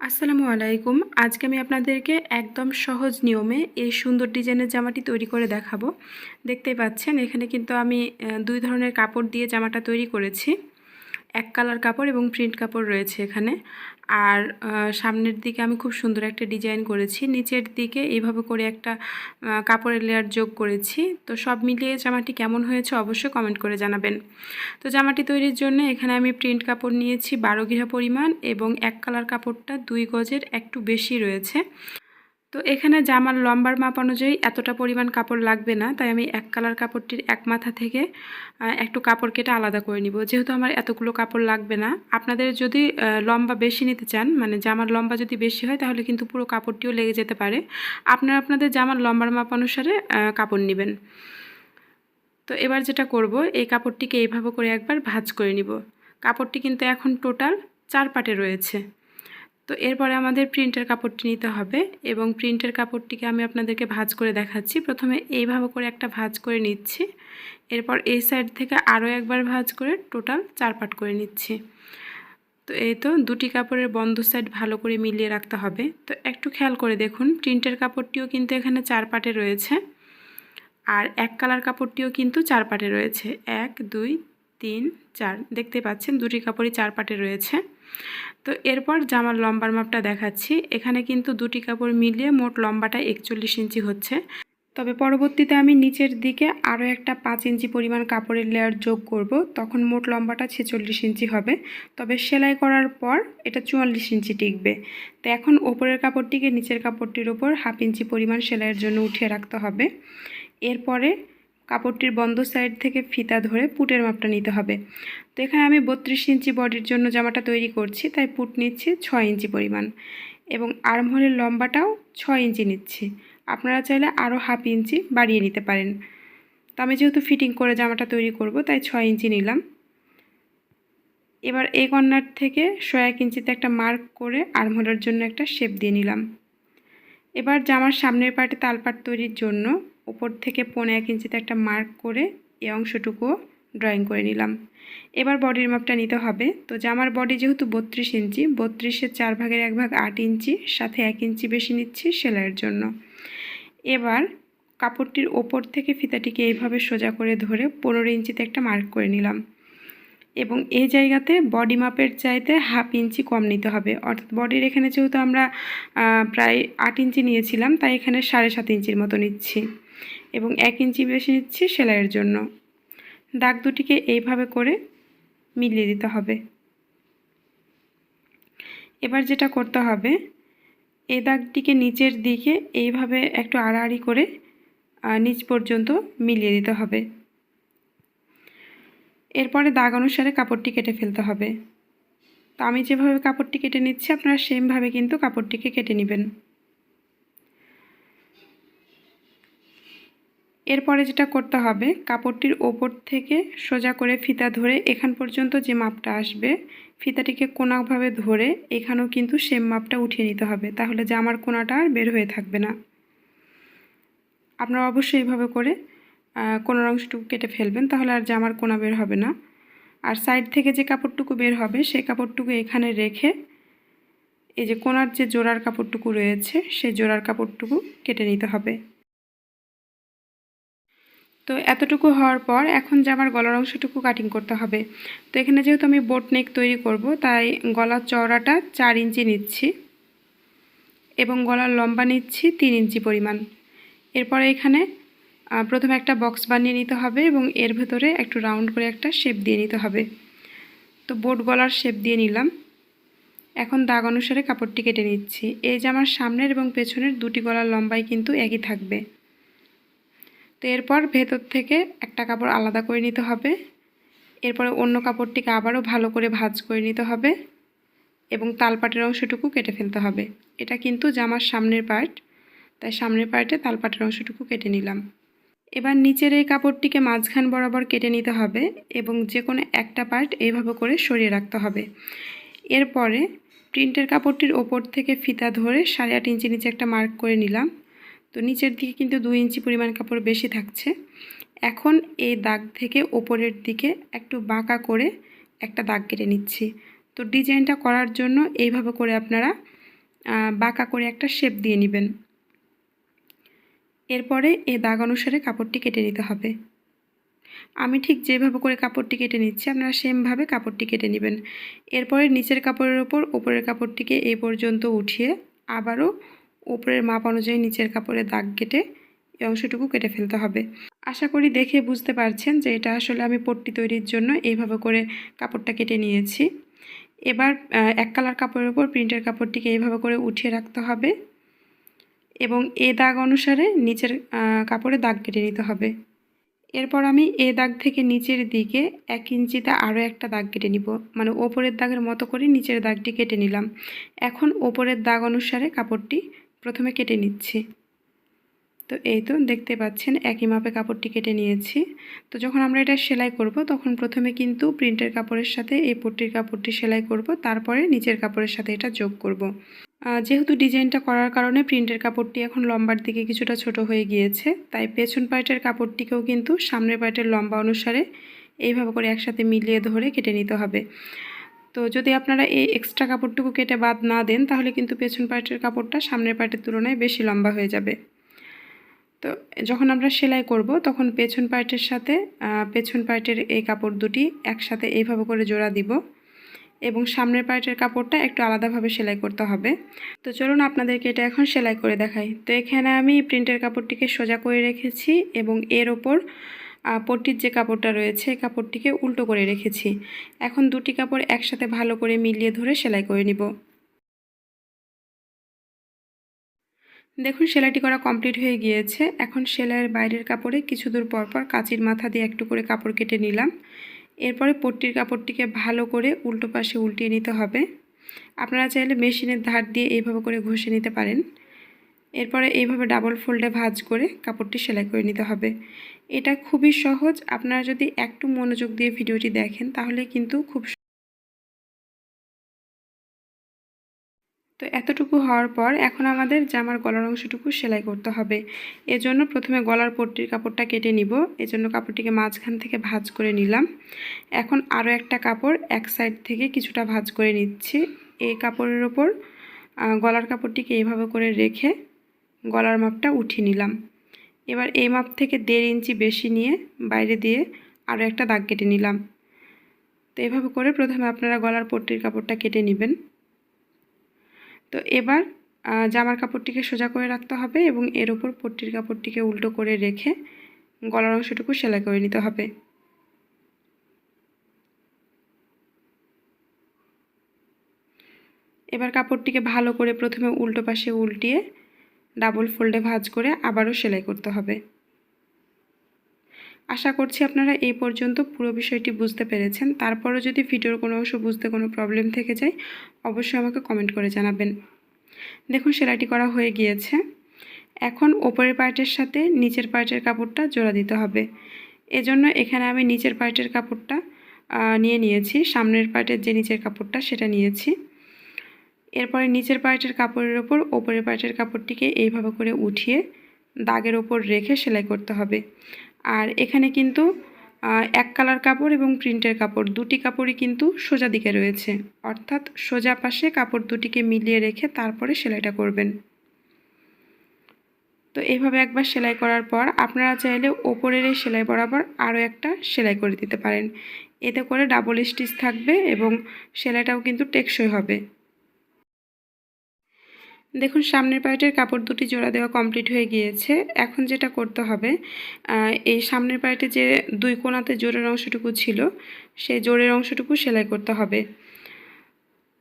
আসসালামু আলাইকুম। আজকে আমি আপনাদেরকে একদম সহজ নিয়মে এই সুন্দর ডিজাইনের জামাটি তৈরি করে দেখাবো। দেখতেই পাচ্ছেন, এখানে কিন্তু আমি দুই ধরনের কাপড় দিয়ে জামাটা তৈরি করেছি। এক কালার কাপড় এবং প্রিন্ট কাপড় রয়েছে এখানে। আর সামনের দিকে আমি খুব সুন্দর একটা ডিজাইন করেছি। নিচের দিকে এইভাবে করে একটা কাপড়ের লেয়ার যোগ করেছি। তো সব মিলিয়ে জামাটি কেমন হয়েছে অবশ্যই কমেন্ট করে জানাবেন। তো জামাটি তৈরির জন্য এখানে আমি প্রিন্ট কাপড় নিয়েছি বারো ঘিরা পরিমাণ এবং এক কালার কাপড়টা দুই গজের একটু বেশি রয়েছে। তো এখানে জামার লম্বার মাপ অনুযায়ী এতটা পরিমাণ কাপড় লাগবে না, তাই আমি এক কালার কাপড়টির এক মাথা থেকে একটু কাপড় কেটে আলাদা করে নিব। যেহেতু আমার এতগুলো কাপড় লাগবে না, আপনাদের যদি লম্বা বেশি নিতে চান মানে জামার লম্বা যদি বেশি হয়, তাহলে কিন্তু পুরো কাপড়টিও লেগে যেতে পারে। আপনারা আপনাদের জামার লম্বার মাপ অনুসারে কাপড় নেবেন। তো এবার যেটা করব, এই কাপড়টিকে এইভাবে করে একবার ভাজ করে নিব। কাপড়টি কিন্তু এখন টোটাল চার পাটে রয়েছে। তো এরপরে আমাদের প্রিন্টের কাপড়টি নিতে হবে এবং প্রিন্টের কাপড়টিকে আমি আপনাদেরকে ভাঁজ করে দেখাচ্ছি। প্রথমে এইভাবে করে একটা ভাঁজ করে নিচ্ছি। এরপর এই সাইড থেকে আরও একবার ভাঁজ করে টোটাল চার পাট করে নিচ্ছি। তো এই তো দুটি কাপড়ের বন্ধ সাইড ভালো করে মিলিয়ে রাখতে হবে। তো একটু খেয়াল করে দেখুন প্রিন্টের কাপড়টিও কিন্তু এখানে চার পাটে রয়েছে আর এক কালার কাপড়টিও কিন্তু চার পাটে রয়েছে। এক, দুই, তিন, চার, দেখতে পাচ্ছেন দুটি কাপড়ই চার পাটে রয়েছে। তো এরপর জামার লম্বার মাপটা দেখাচ্ছি, এখানে কিন্তু দুটি কাপড় মিলিয়ে মোট লম্বাটা একচল্লিশ ইঞ্চি হচ্ছে। তবে পরবর্তীতে আমি নিচের দিকে আরও একটা পাঁচ ইঞ্চি পরিমাণ কাপড়ের লেয়ার যোগ করব, তখন মোট লম্বাটা ছেচল্লিশ ইঞ্চি হবে। তবে সেলাই করার পর এটা চুয়াল্লিশ ইঞ্চি টিকবে। তো এখন ওপরের কাপড়টিকে নিচের কাপড়টির ওপর হাফ ইঞ্চি পরিমাণ সেলাইয়ের জন্য উঠিয়ে রাখতে হবে। এরপরে কাপড়টির বন্ধ সাইড থেকে ফিতা ধরে পুটের মাপটা নিতে হবে। তো এখানে আমি বত্রিশ ইঞ্চি বডির জন্য জামাটা তৈরি করছি, তাই পুট নিচ্ছি ছয় ইঞ্চি পরিমাণ এবং আর্মহোলের লম্বাটাও ছয় ইঞ্চি নিচ্ছি। আপনারা চাইলে আরও হাফ ইঞ্চি বাড়িয়ে নিতে পারেন। তো আমি যেহেতু ফিটিং করে জামাটা তৈরি করব, তাই ছয় ইঞ্চি নিলাম। এবার এই কর্নার থেকে এক ইঞ্চিতে একটা মার্ক করে আর্মহোলের জন্য একটা শেপ দিয়ে নিলাম। এবার জামার সামনের পার্টে তালপাট তৈরির জন্য উপর থেকে পৌনে এক ইঞ্চিতে একটা মার্ক করে এই অংশটুকুও ড্রয়িং করে নিলাম। এবার বডির মাপটা নিতে হবে। তো জামার বডি যেহেতু বত্রিশ ইঞ্চি, বত্রিশের চার ভাগের এক ভাগ আট ইঞ্চি, সাথে এক ইঞ্চি বেশি নিচ্ছি সেলাইয়ের জন্য। এবার কাপড়টির ওপর থেকে ফিতাটিকে এইভাবে সোজা করে ধরে পনেরো ইঞ্চিতে একটা মার্ক করে নিলাম। এবং এই জায়গাতে বডি মাপের চাইতে হাফ ইঞ্চি কম নিতে হবে। অর্থাৎ বডির এখানে যেহেতু আমরা প্রায় আট ইঞ্চি নিয়েছিলাম, তাই এখানে সাড়ে সাত ইঞ্চির মতো নিচ্ছি। এবং এক ইঞ্চি বেশি নিচ্ছি সেলাইয়ের জন্য। দাগ দুটিকে এইভাবে করে মিলিয়ে দিতে হবে। এবার যেটা করতে হবে এই দাগটিকে নিচের দিকে এইভাবে একটু আড়াআড়ি করে নিচ পর্যন্ত মিলিয়ে দিতে হবে। এরপরে দাগ অনুসারে কাপড়টি কেটে ফেলতে হবে। তো আমি যেভাবে কাপড়টি কেটে নিচ্ছি, আপনারা সেমভাবে কিন্তু কাপড়টিকে কেটে নেবেন। এরপরে যেটা করতে হবে, কাপড়টির ওপর থেকে সোজা করে ফিতা ধরে এখান পর্যন্ত যে মাপটা আসবে, ফিতাটিকে কোনাভাবে ধরে এখানেও কিন্তু সেম মাপটা উঠিয়ে নিতে হবে, তাহলে জামার কোনাটা আর বের হয়ে থাকবে না। আপনারা অবশ্যই এইভাবে করে কোনার অংশটুকু কেটে ফেলবেন, তাহলে আর জামার কোনা বের হবে না। আর সাইড থেকে যে কাপড়টুকু বের হবে সেই কাপড়টুকু এখানে রেখে এই যে কোনার যে জোড়ার কাপড়টুকু রয়েছে সেই জোড়ার কাপড়টুকু কেটে নিতে হবে। তো এতটুকু হওয়ার পর এখন জামার গলার অংশটুকু কাটিং করতে হবে। তো এখানে যেহেতু আমি বোট নেক তৈরি করব, তাই গলার চওড়াটা চার ইঞ্চি নিচ্ছি এবং গলার লম্বা নিচ্ছি তিন ইঞ্চি পরিমাণ। এরপরে এখানে প্রথমে একটা বক্স বানিয়ে নিতে হবে এবং এর ভেতরে একটু রাউন্ড করে একটা শেপ দিয়ে নিতে হবে। তো বোট গলার শেপ দিয়ে নিলাম। এখন দাগ অনুসারে কাপড়টি কেটে নিচ্ছি। এই জামার সামনের এবং পেছনের দুটি গলার লম্বাই কিন্তু একই থাকবে। তো এরপর ভেতর থেকে একটা কাপড় আলাদা করে নিতে হবে। এরপরে অন্য কাপড়টিকে আবারও ভালো করে ভাজ করে নিতে হবে এবং তালপাটের অংশটুকু কেটে ফেলতে হবে। এটা কিন্তু জামার সামনের পার্ট, তাই সামনের পার্টে তালপাটের অংশটুকু কেটে নিলাম। এবার নিচের এই কাপড়টিকে মাঝখান বরাবর কেটে নিতে হবে এবং যে কোনো একটা পার্ট এইভাবে করে সরিয়ে রাখতে হবে। এরপরে প্রিন্টের কাপড়টির ওপর থেকে ফিতা ধরে সাড়ে আট ইঞ্চি নিচে একটা মার্ক করে নিলাম। তো নিচের দিকে কিন্তু দুই ইঞ্চি পরিমাণ কাপড় বেশি থাকছে। এখন এই দাগ থেকে ওপরের দিকে একটু বাঁকা করে একটা দাগ কেটে নিচ্ছি। তো ডিজাইনটা করার জন্য এইভাবে করে আপনারা বাঁকা করে একটা শেপ দিয়ে নেবেন। এরপরে এই দাগ অনুসারে কাপড়টি কেটে নিতে হবে। আমি ঠিক যেভাবে করে কাপড়টি কেটে নিচ্ছি, আপনারা সেমভাবে কাপড়টি কেটে নেবেন। এরপরে নিচের কাপড়ের ওপর ওপরের কাপড়টিকে এই পর্যন্ত উঠিয়ে আবারও উপরের মাপ অনুযায়ী নিচের কাপড়ের দাগ কেটে এই অংশটুকু কেটে ফেলতে হবে। আশা করি দেখে বুঝতে পারছেন যে এটা আসলে আমি পট্টি তৈরির জন্য এইভাবে করে কাপড়টা কেটে নিয়েছি। এবার এক কালার কাপড়ের উপর প্রিন্টের কাপড়টিকে এইভাবে করে উঠিয়ে রাখতে হবে এবং এ দাগ অনুসারে নিচের কাপড়ে দাগ কেটে নিতে হবে। এরপর আমি এ দাগ থেকে নিচের দিকে এক ইঞ্চিতে আরও একটা দাগ কেটে নিব। মানে ওপরের দাগের মতো করে নিচের দাগটি কেটে নিলাম। এখন ওপরের দাগ অনুসারে কাপড়টি প্রথমে কেটে নিচ্ছি। তো এই তো দেখতে পাচ্ছেন, একই মাপে কাপড়টি কেটে নিয়েছি। তো যখন আমরা এটা সেলাই করব, তখন প্রথমে কিন্তু প্রিন্টের কাপড়ের সাথে এই পট্টির কাপড়টি সেলাই করব, তারপরে নিচের কাপড়ের সাথে এটা যোগ করব। যেহেতু ডিজাইনটা করার কারণে প্রিন্টের কাপড়টি এখন লম্বার দিকে কিছুটা ছোট হয়ে গিয়েছে, তাই পেছন পার্টের কাপড়টিকেও কিন্তু সামনের পার্টের লম্বা অনুসারে এইভাবে করে একসাথে মিলিয়ে ধরে কেটে নিতে হবে। তো যদি আপনারা এই এক্সট্রা কাপড়টুকু কেটে বাদ না দেন, তাহলে কিন্তু পেছন পার্টের কাপড়টা সামনের পার্টের তুলনায় বেশি লম্বা হয়ে যাবে। তো যখন আমরা সেলাই করব, তখন পেছন পার্টের সাথে পেছন পার্টের এই কাপড় দুটি একসাথে এইভাবে করে জোড়া দিব এবং সামনের পার্টের কাপড়টা একটু আলাদাভাবে সেলাই করতে হবে। তো চলুন আপনাদেরকে এটা এখন সেলাই করে দেখাই। তো এখানে আমি প্রিন্টের কাপড়টিকে সোজা করে রেখেছি এবং এর ওপর পট্টির যে কাপড়টা রয়েছে কাপড়টিকে উল্টো করে রেখেছি। এখন দুটি কাপড় একসাথে ভালো করে মিলিয়ে ধরে সেলাই করে নিব। দেখুন, সেলাইটি করা কমপ্লিট হয়ে গিয়েছে। এখন সেলাইয়ের বাইরের কাপড়ে কিছু দূর পর পর কাচির মাথা দিয়ে একটু করে কাপড় কেটে নিলাম। এরপরে পট্টির কাপড়টিকে ভালো করে উল্টো পাশে উল্টিয়ে নিতে হবে। আপনারা চাইলে মেশিনের ধার দিয়ে এইভাবে করে ঘষে নিতে পারেন। এরপরে এইভাবে ডাবল ফোল্ডে ভাঁজ করে কাপড়টি সেলাই করে নিতে হবে। এটা খুবই সহজ। আপনারা যদি একটু মনোযোগ দিয়ে ভিডিওটি দেখেন, তাহলে কিন্তু খুব তো এতটুকু হওয়ার পর এখন আমাদের জামার গলার অংশটুকু সেলাই করতে হবে। এজন্য প্রথমে গলার পট্টির কাপড়টা কেটে নিব। এজন্য কাপড়টিকে মাঝখান থেকে ভাঁজ করে নিলাম। এখন আরও একটা কাপড় এক সাইড থেকে কিছুটা ভাঁজ করে নিচ্ছি। এই কাপড়ের ওপর গলার কাপড়টিকে এইভাবে করে রেখে গলার মাপটা উঠিয়ে নিলাম। এবার এই মাপ থেকে দেড় ইঞ্চি বেশি নিয়ে বাইরে দিয়ে আরও একটা দাগ কেটে নিলাম। তো এভাবে করে প্রথমে আপনারা গলার পট্টির কাপড়টা কেটে নেবেন। তো এবার জামার কাপড়টিকে সোজা করে রাখতে হবে এবং এর ওপর পট্টির কাপড়টিকে উল্টো করে রেখে গলার অংশটুকু সেলাই করে নিতে হবে। এবার কাপড়টিকে ভালো করে প্রথমে উল্টো পাশে উল্টিয়ে ডাবল ফোল্ডে ভাঁজ করে আবারও সেলাই করতে হবে। আশা করছি আপনারা এই পর্যন্ত পুরো বিষয়টি বুঝতে পেরেছেন। তারপরও যদি ভিডিওর কোনো অংশ বুঝতে কোনো প্রবলেম থেকে যায়, অবশ্যই আমাকে কমেন্ট করে জানাবেন। দেখুন, সেলাইটি করা হয়ে গিয়েছে। এখন ওপরের পার্টের সাথে নিচের পার্টের কাপড়টা জোড়া দিতে হবে। এজন্য এখানে আমি নিচের পার্টের কাপড়টা নিয়ে নিয়েছি। সামনের পার্টের যে নিচের কাপড়টা, সেটা নিয়েছি। এরপরে নিচের পার্টের কাপড়ের ওপর ওপরের পার্টের কাপড়টিকে এইভাবে করে উঠিয়ে দাগের ওপর রেখে সেলাই করতে হবে। আর এখানে কিন্তু এক কালার কাপড় এবং প্রিন্টের কাপড় দুটি কাপড়ই কিন্তু সোজা দিকে রয়েছে। অর্থাৎ সোজা পাশে কাপড় দুটিকে মিলিয়ে রেখে তারপরে সেলাইটা করবেন। তো এইভাবে একবার সেলাই করার পর আপনারা চাইলে ওপরের এই সেলাই বরাবর আরও একটা সেলাই করে দিতে পারেন। এতে করে ডাবল স্টিচ থাকবে এবং সেলাইটাও কিন্তু টেকসই হবে। দেখুন, সামনের পার্টের কাপড় দুটি জোড়া দেওয়া কমপ্লিট হয়ে গিয়েছে। এখন যেটা করতে হবে এই সামনের পার্টে যে দুই কোণাতে জোরের অংশটুকু ছিল, সেই জোরের অংশটুকু সেলাই করতে হবে।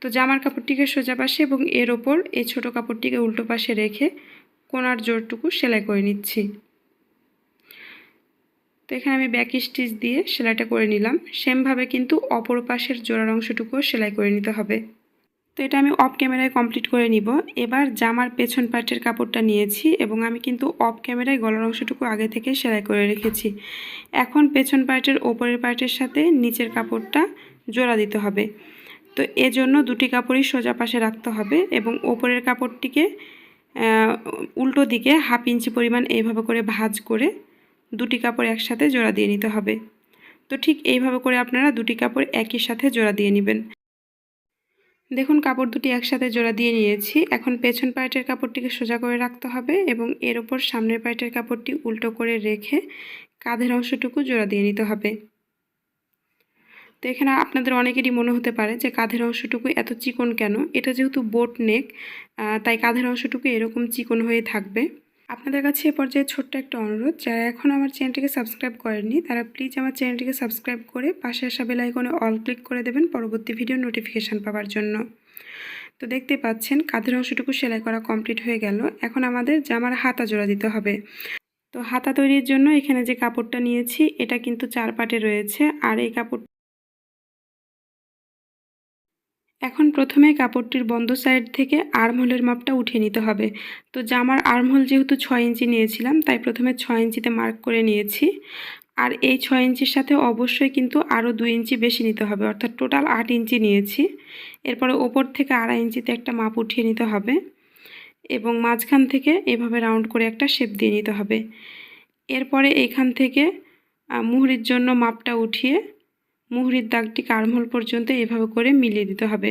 তো জামার কাপড়টিকে সোজা পাশে এবং এর ওপর এই ছোট কাপড়টিকে উল্টো পাশে রেখে কোনার জোরটুকু সেলাই করে নিচ্ছি। তো এখানে আমি ব্যাক স্টিচ দিয়ে সেলাইটা করে নিলাম। সেমভাবে কিন্তু অপর পাশের জোড়ার অংশটুকুও সেলাই করে নিতে হবে। তো এটা আমি অফ ক্যামেরায় কমপ্লিট করে নিব। এবার জামার পেছন পার্টের কাপড়টা নিয়েছি এবং আমি কিন্তু অফ ক্যামেরায় গলার অংশটুকু আগে থেকে সেলাই করে রেখেছি। এখন পেছন পার্টের ওপরের পার্টের সাথে নিচের কাপড়টা জোড়া দিতে হবে। তো এজন্য দুটি কাপড়ই সোজা পাশে রাখতে হবে এবং ওপরের কাপড়টিকে উল্টো দিকে হাফ ইঞ্চি পরিমাণ এইভাবে করে ভাজ করে দুটি কাপড় একসাথে জোড়া দিয়ে নিতে হবে। তো ঠিক এইভাবে করে আপনারা দুটি কাপড় একই সাথে জোড়া দিয়ে নেবেন। দেখুন, কাপড় দুটি একসাথে জোড়া দিয়ে নিয়েছি। এখন পেছন পায়েটের কাপড়টিকে সোজা করে রাখতে হবে এবং এর ওপর সামনের পায়েটের কাপড়টি উল্টো করে রেখে কাঁধের অংশটুকু জোড়া দিয়ে নিতে হবে। তো এখানে আপনাদের অনেকেরই মনে হতে পারে যে কাঁধের অংশটুকু এত চিকন কেন? এটা যেহেতু বোট নেক তাই কাঁধের অংশটুকু এরকম চিকন হয়ে থাকবে। আপনাদের কাছে এ পর্যায়ে ছোট্ট একটা অনুরোধ, যারা এখন আমার চ্যানেলটিকে সাবস্ক্রাইব করেননি, তারা প্লিজ আমার চ্যানেলটিকে সাবস্ক্রাইব করে পাশে আসা আইকনে অল ক্লিক করে দেবেন পরবর্তী ভিডিও নোটিফিকেশান পাওয়ার জন্য। তো দেখতে পাচ্ছেন, কাঁধের অংশটুকু সেলাই করা কমপ্লিট হয়ে গেল। এখন আমাদের জামার হাতা জোড়া দিতে হবে। তো হাতা তৈরির জন্য এখানে যে কাপড়টা নিয়েছি, এটা কিন্তু চার পাটে রয়েছে। আর এই কাপড় এখন প্রথমে কাপড়টির বন্ধ সাইড থেকে আর্মহোলের মাপটা উঠিয়ে নিতে হবে। তো জামার আর্মহোল যেহেতু ছয় ইঞ্চি নিয়েছিলাম, তাই প্রথমে ছয় ইঞ্চিতে মার্ক করে নিয়েছি। আর এই ছয় ইঞ্চির সাথে অবশ্যই কিন্তু আরও দুই ইঞ্চি বেশি নিতে হবে, অর্থাৎ টোটাল আট ইঞ্চি নিয়েছি। এরপরে ওপর থেকে আড়াই ইঞ্চিতে একটা মাপ উঠিয়ে নিতে হবে এবং মাঝখান থেকে এভাবে রাউন্ড করে একটা শেপ দিয়ে নিতে হবে। এরপরে এখান থেকে মুহুরির জন্য মাপটা উঠিয়ে মুহুরির দাগটি কারমহল পর্যন্ত এভাবে করে মিলিয়ে দিতে হবে।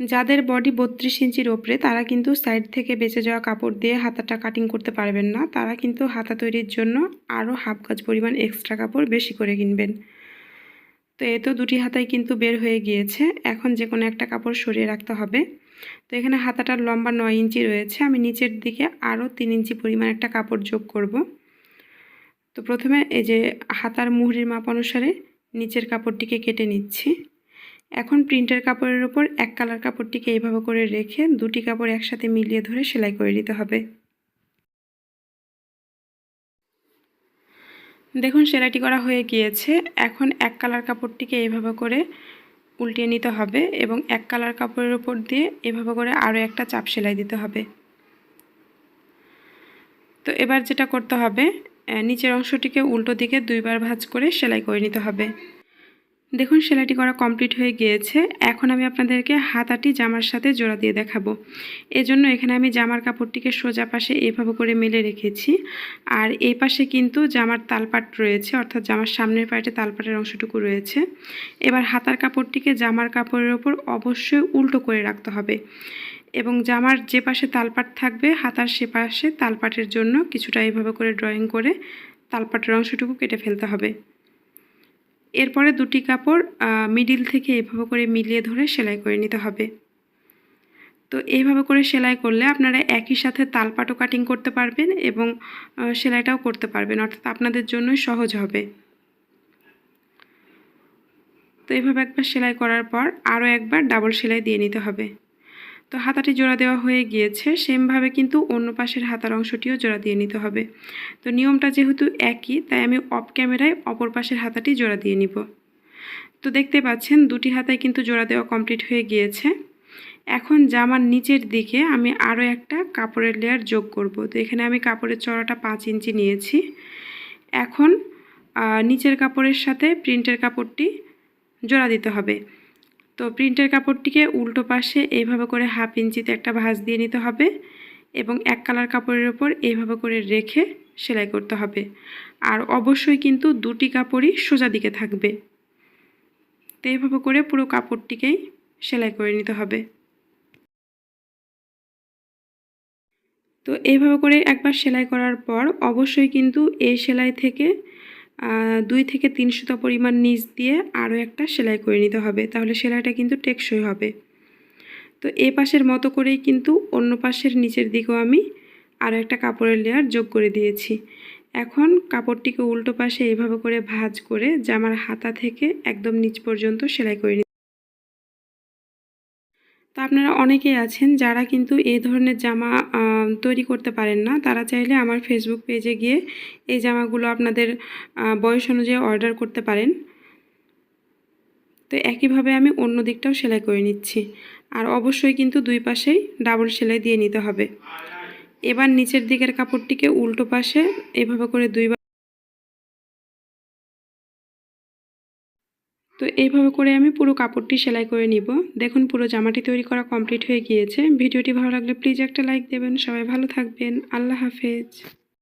যাদের বডি বত্রিশ ইঞ্চির ওপরে, তারা কিন্তু সাইড থেকে বেঁচে যাওয়া কাপড় দিয়ে হাতাটা কাটিং করতে পারবেন না। তারা কিন্তু হাতা তৈরির জন্য আরও হাফ গাছ পরিমাণ এক্সট্রা কাপড় বেশি করে কিনবেন। তো এ তো দুটি হাতাই কিন্তু বের হয়ে গিয়েছে। এখন যে কোনো একটা কাপড় সরিয়ে রাখতে হবে। তো এখানে হাতাটার লম্বা নয় ইঞ্চি রয়েছে। আমি নিচের দিকে আরও তিন ইঞ্চি পরিমাণ একটা কাপড় যোগ করব। তো প্রথমে এই যে হাতার মুহুরির মাপ অনুসারে নিচের কাপড়টিকে কেটে নিচ্ছি। এখন প্রিন্টের কাপড়ের উপর এক কালার কাপড়টিকে এইভাবে করে রেখে দুটি কাপড় একসাথে মিলিয়ে ধরে সেলাই করে নিতে হবে। দেখুন, সেলাইটি করা হয়ে গিয়েছে। এখন এক কালার কাপড়টিকে এইভাবে করে উল্টিয়ে নিতে হবে এবং এক কালার কাপড়ের উপর দিয়ে এভাবে করে আরও একটা চাপ সেলাই দিতে হবে। তো এবার যেটা করতে হবে নিচের অংশটিকে উল্টো দিকে দুইবার ভাঁজ করে সেলাই করে নিতে হবে। দেখুন, সেলাইটি করা কমপ্লিট হয়ে গিয়েছে। এখন আমি আপনাদেরকে হাতাটি জামার সাথে জোড়া দিয়ে দেখাবো। এজন্য এখানে আমি জামার কাপড়টিকে সোজা পাশে এভাবে করে মেলে রেখেছি। আর এই পাশে কিন্তু জামার তালপাট রয়েছে, অর্থাৎ জামার সামনের পাটে তালপাটের অংশটুকু রয়েছে। এবার হাতার কাপড়টিকে জামার কাপড়ের ওপর অবশ্যই উল্টো করে রাখতে হবে। এবং জামার যে পাশে তালপাট থাকবে, হাতার সে পাশে তালপাটের জন্য কিছুটা এইভাবে করে ড্রয়িং করে তালপাটের অংশটুকু কেটে ফেলতে হবে। এরপরে দুটি কাপড় মিডিল থেকে এভাবে করে মিলিয়ে ধরে সেলাই করে নিতে হবে। তো এইভাবে করে সেলাই করলে আপনারা একই সাথে তালপাটও কাটিং করতে পারবেন এবং সেলাইটাও করতে পারবেন, অর্থাৎ আপনাদের জন্যই সহজ হবে। তো এইভাবে একবার সেলাই করার পর আরও একবার ডাবল সেলাই দিয়ে নিতে হবে। তো হাতাটি জোড়া দেওয়া হয়ে গিয়েছে, সেমভাবে কিন্তু অন্য পাশের হাতার অংশটিও জোড়া দিয়ে নিতে হবে। তো নিয়মটা যেহেতু একই, তাই আমি অফ ক্যামেরায় অপর পাশের হাতাটি জোড়া দিয়ে নিব। তো দেখতে পাচ্ছেন, দুটি হাতায় কিন্তু জোড়া দেওয়া কমপ্লিট হয়ে গিয়েছে। এখন জামার নিচের দিকে আমি আরও একটা কাপড়ের লেয়ার যোগ করব। তো এখানে আমি কাপড়ের চড়াটা পাঁচ ইঞ্চি নিয়েছি। এখন নিচের কাপড়ের সাথে প্রিন্টের কাপড়টি জোড়া দিতে হবে। তো প্রিন্টের কাপড়টিকে উল্টো পাশে এইভাবে করে হাফ ইঞ্চিতে একটা ভাঁজ দিয়ে নিতে হবে এবং এক কালার কাপড়ের ওপর এইভাবে করে রেখে সেলাই করতে হবে। আর অবশ্যই কিন্তু দুটি কাপড়ই সোজা দিকে থাকবে। তো এইভাবে করে পুরো কাপড়টিকেই সেলাই করে নিতে হবে। তো এইভাবে করে একবার সেলাই করার পর অবশ্যই কিন্তু এই সেলাই থেকে দুই থেকে তিন সুতা পরিমাণ নিচ দিয়ে আরও একটা সেলাই করে নিতে হবে। তাহলে সেলাইটা কিন্তু টেকসই হবে। তো এ পাশের মতো করেই কিন্তু অন্য পাশের নিচের দিকেও আমি আরও একটা কাপড়ের লেয়ার যোগ করে দিয়েছি। এখন কাপড়টিকে উল্টো পাশে এভাবে করে ভাজ করে জামার হাতা থেকে একদম নিচ পর্যন্ত সেলাই করে তো আপনারা অনেকেই আছেন যারা কিন্তু এই ধরনের জামা তৈরি করতে পারেন না। তারা চাইলে আমার ফেসবুক পেজে গিয়ে এই জামাগুলো আপনাদের বয়স অনুযায়ী অর্ডার করতে পারেন। তো একইভাবে আমি অন্য দিকটাও সেলাই করে নিচ্ছি। আর অবশ্যই কিন্তু দুই পাশেই ডাবল সেলাই দিয়ে নিতে হবে। এবার নিচের দিকের কাপড়টিকে উল্টো পাশে এভাবে করে দুইবার তো এইভাবে করে আমি পুরো কাপড়টি সেলাই করে নিব। দেখুন, পুরো জামাটি তৈরি করা কমপ্লিট হয়ে গিয়েছে। ভিডিওটি ভালো লাগলে প্লিজ একটা লাইক দেবেন। সবাই ভালো থাকবেন। আল্লাহ হাফেজ।